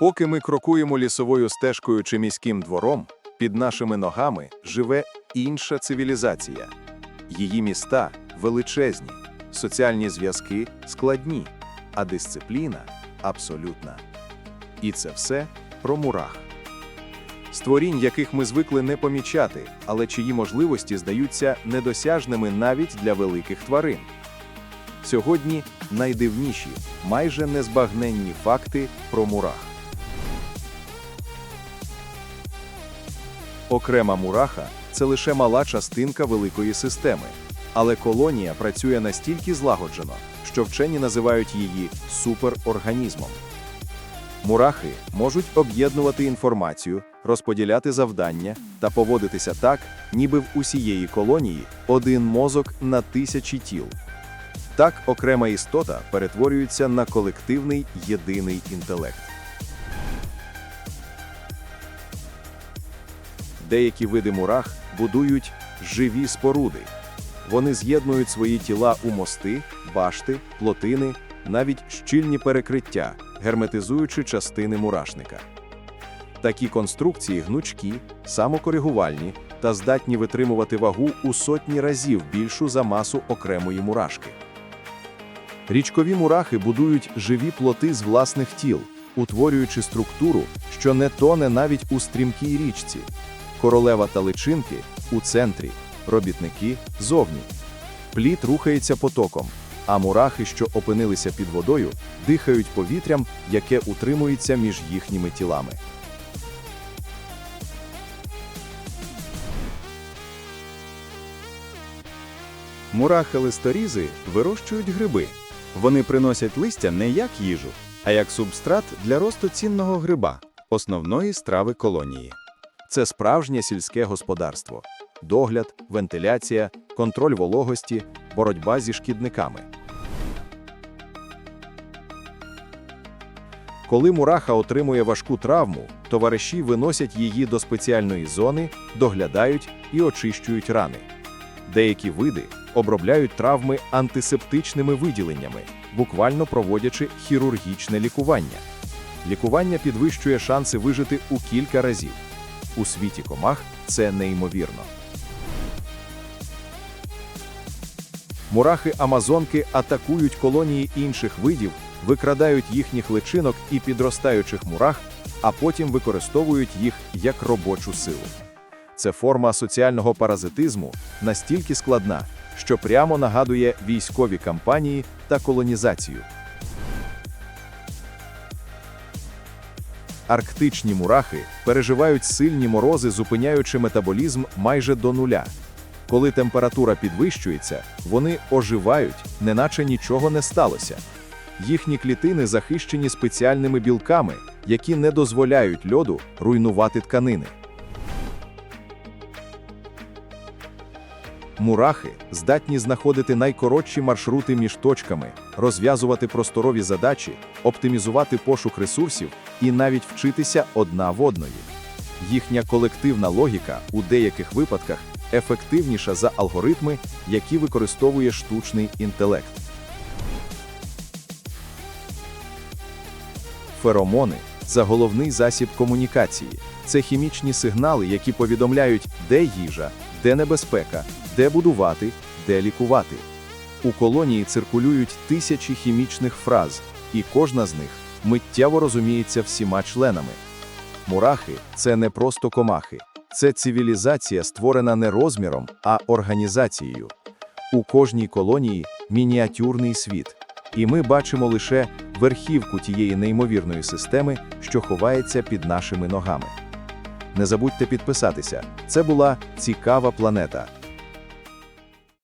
Поки ми крокуємо лісовою стежкою чи міським двором, під нашими ногами живе інша цивілізація. Її міста величезні, соціальні зв'язки складні, а дисципліна абсолютна. І це все про мурах. Створінь, яких ми звикли не помічати, але чиї можливості здаються недосяжними навіть для великих тварин. Сьогодні найдивніші, майже незбагненні факти про мурах. Окрема мураха це лише мала частинка великої системи, але колонія працює настільки злагоджено, що вчені називають її суперорганізмом. Мурахи можуть об'єднувати інформацію, розподіляти завдання та поводитися так, ніби в усієї колонії один мозок на тисячі тіл. Так окрема істота перетворюється на колективний єдиний інтелект. Деякі види мурах будують живі споруди. Вони з'єднують свої тіла у мости, башти, плотини, навіть щільні перекриття, герметизуючи частини мурашника. Такі конструкції гнучкі, самокоригувальні та здатні витримувати вагу у сотні разів більшу за масу окремої мурашки. Річкові мурахи будують живі плоти з власних тіл, утворюючи структуру, що не тоне навіть у стрімкій річці. Королева та личинки у центрі, робітники зовні. Плід рухається потоком, а мурахи, що опинилися під водою, дихають повітрям, яке утримується між їхніми тілами. Мурахи-листорізи вирощують гриби. Вони приносять листя не як їжу, а як субстрат для росту цінного гриба, основної страви колонії. Це справжнє сільське господарство: догляд, вентиляція, контроль вологості, боротьба зі шкідниками. Коли мураха отримує важку травму, товариші виносять її до спеціальної зони, доглядають і очищують рани. Деякі види обробляють травми антисептичними виділеннями, буквально проводячи хірургічне лікування. Лікування підвищує шанси вижити у кілька разів. У світі комах це неймовірно. Мурахи Амазонки атакують колонії інших видів, викрадають їхніх личинок і підростаючих мурах, а потім використовують їх як робочу силу. Це форма соціального паразитизму настільки складна, що прямо нагадує військові кампанії та колонізацію. Арктичні мурахи переживають сильні морози, зупиняючи метаболізм майже до нуля. Коли температура підвищується, вони оживають, неначе нічого не сталося. Їхні клітини захищені спеціальними білками, які не дозволяють льоду руйнувати тканини. Мурахи здатні знаходити найкоротші маршрути між точками, розв'язувати просторові задачі, оптимізувати пошук ресурсів і навіть вчитися одна в одної. Їхня колективна логіка у деяких випадках ефективніша за алгоритми, які використовує штучний інтелект. Феромони це головний засіб комунікації. Це хімічні сигнали, які повідомляють, де їжа, де небезпека, де будувати, де лікувати. У колонії циркулюють тисячі хімічних фраз, і кожна з них миттєво розуміється всіма членами. Мурахи це не просто комахи, це цивілізація, створена не розміром, а організацією. У кожній колонії мініатюрний світ, і ми бачимо лише верхівку тієї неймовірної системи, що ховається під нашими ногами. Не забудьте підписатися. Це була цікава планета.